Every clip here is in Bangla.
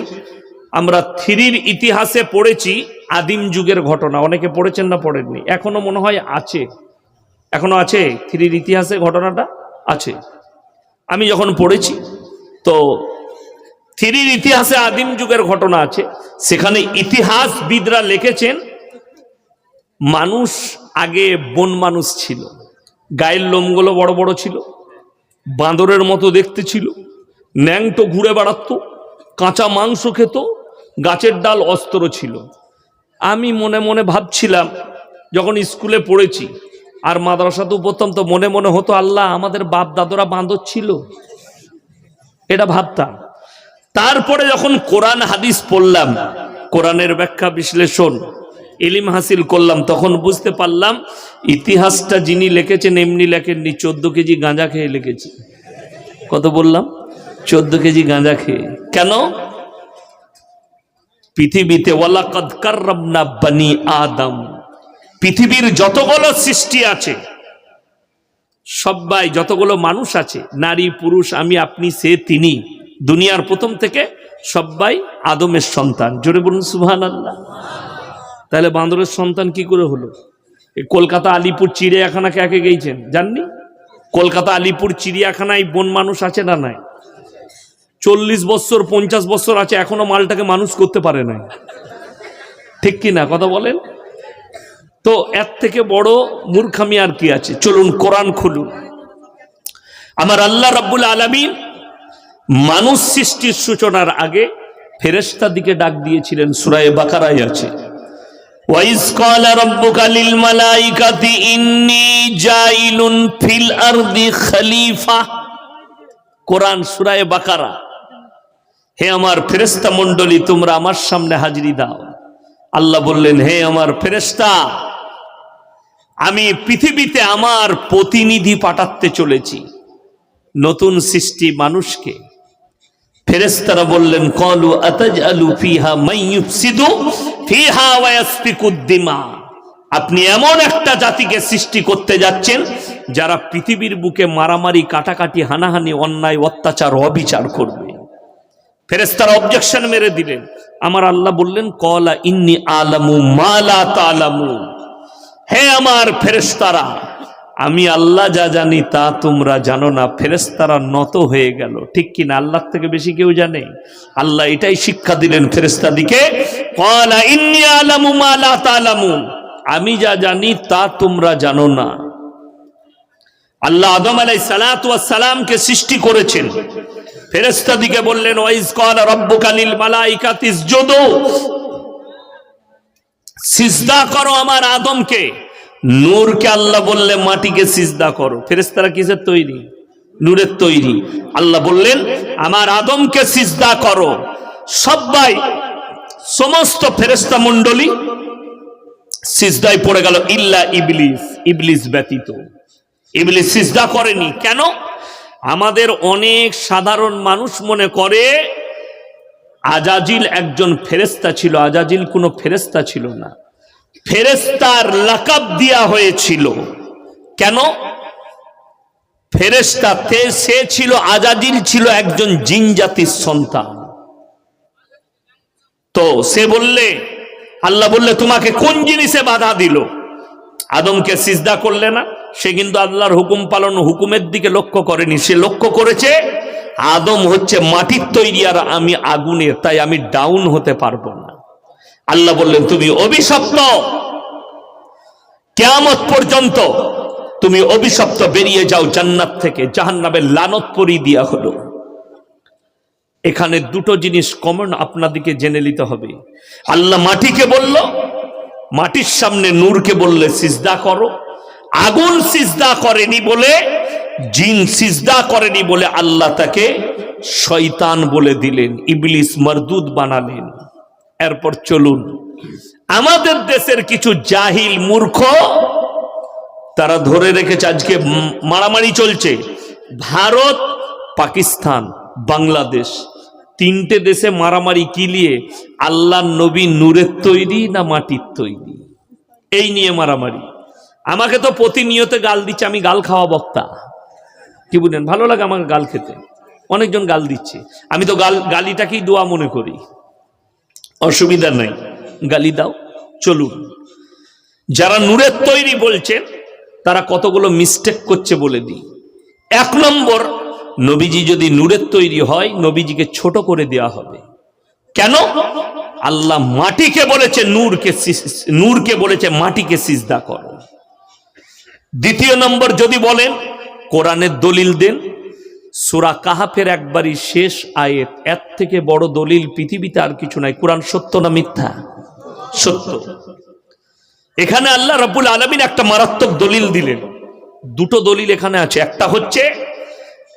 করছেন আমরা থ্রির ইতিহাসে পড়েছি আদিম যুগের ঘটনা। অনেকে পড়েছেন না, পড়েননি। এখনও মনে হয় আছে। এখনও আছে থ্রির ইতিহাসে ঘটনাটা? আছে। আমি যখন পড়েছি, তো থ্রির ইতিহাসে আদিম যুগের ঘটনা আছে। সেখানে ইতিহাসবিদরা লিখেছেন, মানুষ আগে বন মানুষ ছিল। গায়ের লোমগুলো বড় বড় ছিল। বাঁদরের মতো দেখতে ছিল। ন্যাংটো ঘুরে বেড়াতো। কাঁচা মাংস খেত, গাছের ডাল অস্ত্র ছিল। আমি মনে মনে ভাবছিলাম, যখন স্কুলে পড়েছি, আর মাদ্রাসাতেও পড়তাম তো মনে মনে হতো, আল্লাহ আমাদের বাপ দাদরা বাঁদর ছিল। এটা ভাবতাম। তারপরে যখন কোরআন হাদিস পড়লাম, কোরআনের ব্যাখ্যা বিশ্লেষণ এলিম হাসিল করলাম, তখন বুঝতে পারলাম, ইতিহাসটা যিনি লিখেছেন, এমনি লেখেননি, চোদ্দ কেজি গাঁজা খেয়ে লিখেছি। কত বললাম? চোদ্দ কেজি গাঁজা খেয়ে। কেন? পৃথিবীতে ওয়ালাকাদ কাররামনা বানি আদম। পৃথিবীর যতগুলো সৃষ্টি আছে, সবাই যতগুলো মানুষ আছে, নারী, পুরুষ, আমি, আপনি, সে, তিনি, দুনিয়ার প্রথম থেকে সবাই আদমের সন্তান। জোরে বলুন সুহান আল্লাহ তাহলে বান্দরের সন্তান কি করে হলো? কলকাতা, আলিপুর, চিড়িয়াখানাকে একে গেছেন জাননি? কলকাতা, আলিপুর, চিড়িয়াখানায় বন মানুষ আছে না নাই? চল্লিশ বছর, পঞ্চাশ বছর আছে, এখনও মালটাকে মানুষ করতে পারে নাই। ঠিক কি না কথা বলেন? তো এর থেকে বড় মূর্খামি আর কি আছে? চলুন কোরআন খুলুন। আমার আল্লাহ রাব্বুল আলমী মানুষ সৃষ্টির সূচনার আগে ফেরেস্তার দিকে ডাক দিয়েছিলেন সুরায় বাকারাই আছে। কোরআন সুরায় বাকারা। হে আমার ফেরেস্তা মন্ডলী তোমরা আমার সামনে হাজিরি দাও। আল্লাহ বললেন, হে আমার ফেরেস্তা আমি পৃথিবীতে আমার প্রতিনিধি পাঠাতে চলেছি, নতুন সৃষ্টি মানুষকে। ফেরেস্তারা বললেন, কলু আতাজ আলু ফিহা মাইয়ুফসিদু ফিহা ওয়াসফিকুদ্দিমা আপনি এমন একটা জাতিকে সৃষ্টি করতে যাচ্ছেন, যারা পৃথিবীর বুকে মারামারি, কাটাকাটি, হানাহানি, অন্যায়, অত্যাচার, অবিচার করবে। ফেরেস্তারা অবজেকশন মেরে দিলেন। আমার আল্লাহ বললেন, কলা ইন্নি আলামু মালা তালামু। হে আমার ফেরেস্তারা আমি আল্লাহ যা জানি তা তোমরা জানো না। ফেরেস্তারা নত হয়ে গেল। ঠিক কিনা আল্লাহ থেকে বেশি কেউ জানে? আল্লাহ এটাই শিক্ষা দিলেন ফেরেস্তা দিকে ইন্নি আলামু মালা তালামু। আমি যা জানি তা তোমরা জানো না। আল্লাহ আদম আলাই সালামকে সৃষ্টি করেছেন। ফেরেস্তা দিকে বললেন ওয়াইজ কল রব্বুকালিল মালাইকাতিস যদু সিজদা করো আমার আদমকে। নূরকে আল্লাহ বললে, মাটিকে সিজদা করো। ফেরেস্তারা কিসের তৈরি? নূরের তৈরি। আল্লাহ বললেন, আমার আদমকে সিজদা করো। সবাই, সমস্ত ফেরেস্তা মণ্ডলী সিজদায় পড়ে গেল, ইল্লা ইবলিস। ইবলিস ব্যতীত। ইবলিস সিজদা করেনি। কেন? আমাদের অনেক সাধারণ মানুষ মনে করে আজাজিল একজন ফেরেস্তা ছিল, আজাজিল কোনো ফেরেস্তা ছিল না। ফেরেস্তার লাকাব দেওয়া হয়েছিল। কেন? ফেরেস্তা সে ছিল, আজাজিল ছিল একজন জিন জাতির সন্তান। তো সে বললে, আল্লাহ বললে, তোমাকে কোন জিনিসে বাধা দিল? আদমকে সিজদা করলে না, সে কিন্তু আল্লাহর হুকুম পালন হুকুমের দিকে লক্ষ্য করেনি, সে লক্ষ্য করেছে আদম হচ্ছে মাটির তৈরি আর আমি আগুনের তাই আমি ডাউন হতে পারব না। আল্লাহ বললেন, তুমি অভিশপ্ত। কেয়ামত পর্যন্ত তুমি অভিশপ্ত, বেরিয়ে যাও জান্নাত থেকে, জাহান্নামের লানত পরিয়ে দিয়া হলো। এখানে দুটো জিনিস কমন আপনাদিকে জেনে নিতে হবে। আল্লাহ মাটিকে বলল মাটির সামনে নূরকে বললে, সিজদা করো। আগুন সিজদা করেনি বলে, জিন সিজদা করেনি বলে আল্লাহ তাকে শয়তান বলে দিলেন, ইবলিস মরদুদ বানালেন। এরপর চলুন, আমাদের দেশের কিছু জাহিল মূর্খ, তারা ধরে রেখেছে, আজকে মারামারি চলছে। ভারত, পাকিস্তান, বাংলাদেশ তিনটে দেশে মারামারি কি নিয়ে? আল্লাহ নবী নূরের তৈরি না মাটির তৈরি? এই নিয়ে মারামারি। আমাকে তো প্রতিনিয়ত গাল দিচ্ছে, আমি গাল খাওয়া বক্তা। কি বুঝলেন? ভালো লাগে আমার গাল খেতে। অনেকজন গাল দিচ্ছে। আমি তো গাল, গালিটাকেই দোয়া মনে করি। অসুবিধা নাই। গালি দাও, চলুন। যারা নূরের তৈরি বলছেন তারা কতগুলো মিস্টেক করছে বলে দিই। এক নম্বর নবীজি যদি নূরের তৈরি হয়, নবীজিকে ছোট করে দেওয়া হবে। কেন? আল্লাহ মাটিকে বলেছে, নূরকে নূরকে বলেছে, মাটিকে সিজদা করো। দ্বিতীয় নম্বর যদি বলেন, কোরআনের দলিল দেন। সুরা কাহাফের একবারই শেষ আয়েত, এর থেকে বড় দলিল পৃথিবীতে আর কিছু নাই। কোরআন সত্য না মিথ্যা? সত্য। এখানে আল্লাহ রাব্বুল আলমিন একটা মারাত্মক দলিল দিলেন। দুটো দলিল এখানে আছে। একটা হচ্ছে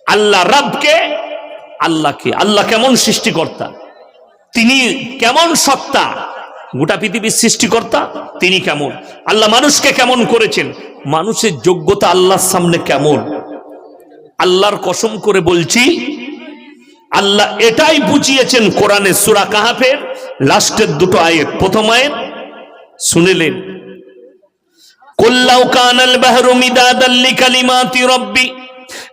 আল্লাহ রাবকে, আল্লাহকে। আল্লাহ কেমন সৃষ্টিকর্তা? তিনি কেমন সত্তা? গোটা পৃথিবীর সৃষ্টিকর্তা, তিনি কেমন? আল্লাহ মানুষকে কেমন করেছেন? মানুষের যোগ্যতা আল্লাহর সামনে কেমন? আল্লাহর কসম করে বলছি, আল্লাহ এটাই বুঝিয়েছেন কোরআনে সুরা কাহাফের, লাস্টের দুটো আয়ের প্রথম আয়েত, শুনেলেন। কুল্লাউ কানাল বাহরু মিদাদাল লিকালিমাতি রাব্বি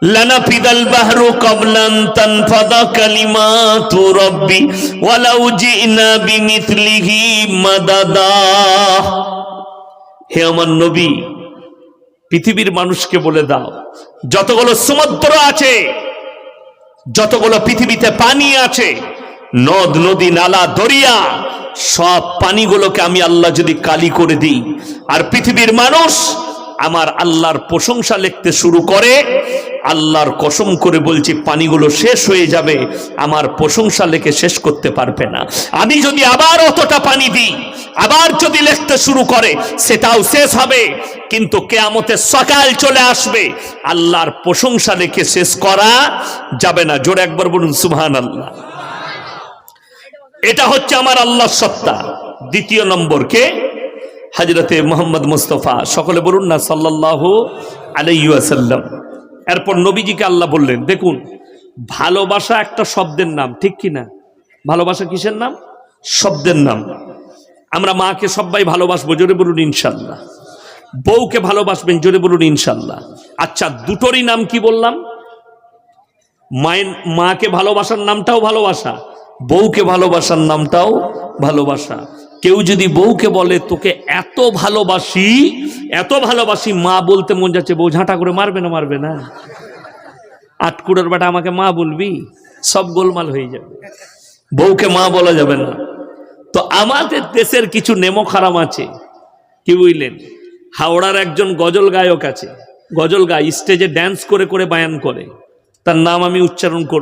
লানাফিদাল বাহরু ক্বাবলান তানফাদা কালিমাতু রাব্বি ওয়ালাউ জিনা বিমিথলিহি মাদাদা। হে আমার নবী, পৃথিবীর মানুষকে বলে দাও, যতগুলো সমুদ্র আছে, যতগুলো পৃথিবীতে পানি আছে, নদ, নদী, নালা, দরিয়া, সব পানিগুলোকে আমি আল্লাহ যদি কালি করে দিই, আর পৃথিবীর মানুষ আমার আল্লাহর প্রশংসা লিখতে শুরু করে, আল্লাহর কসম করে বলছি, পানিগুলো শেষ হয়ে যাবে, আমার প্রশংসা লেখে শেষ করতে পারবে না। আমি যদি আবার অতটা পানি দিই, আবার যদি লিখতে শুরু করে, সেটাও শেষ হবে। কিন্তু কেয়ামতের সকাল চলে আসবে, আল্লাহর প্রশংসা লেখে শেষ করা যাবে না। জোরে একবার বলুন সুবহান আল্লাহ এটা হচ্ছে আমার আল্লাহর সত্তা। দ্বিতীয় নম্বরকে হাজরতে মোহাম্মদ মুস্তফা, সকলে বলুন না সাল্লাহ আলাইসাল্লাম এরপর নবীজিকে আল্লাহ বললেন, দেখুন, ভালোবাসা একটা শব্দের নাম, ঠিক কি না? ভালোবাসা কিসের নাম? শব্দের নাম। আমরা মাকে সবাই ভালোবাসবো, জোরে বলুন ইনশাল্লাহ বউকে ভালোবাসবেন, জোরে বলুন ইনশাল্লাহ আচ্ছা দুটোরই নাম কি বললাম? মায়ের, মাকে ভালোবাসার নামটাও ভালোবাসা, বউকে ভালোবাসার নামটাও ভালোবাসা। কেউ যদি বউকে বলে, তোকে এত ভালোবাসি এত ভালোবাসি, মা বলতে মন যাচ্ছে, বউ ঝাঁটা করে মারবে না মারবে না। আটকুড়ের বাটা আমাকে মা বলবি, সব গোলমাল হয়ে যাবে। বউকে মা বলা যাবে না। তো আমাদের দেশের কিছু নেমো খারাম আছে, কি বুঝলেন? হাওড়ার একজন গজল গায়ক আছে, গজল গায় স্টেজে ড্যান্স করে করে বায়ান করে। তার নাম আমি উচ্চারণ করব।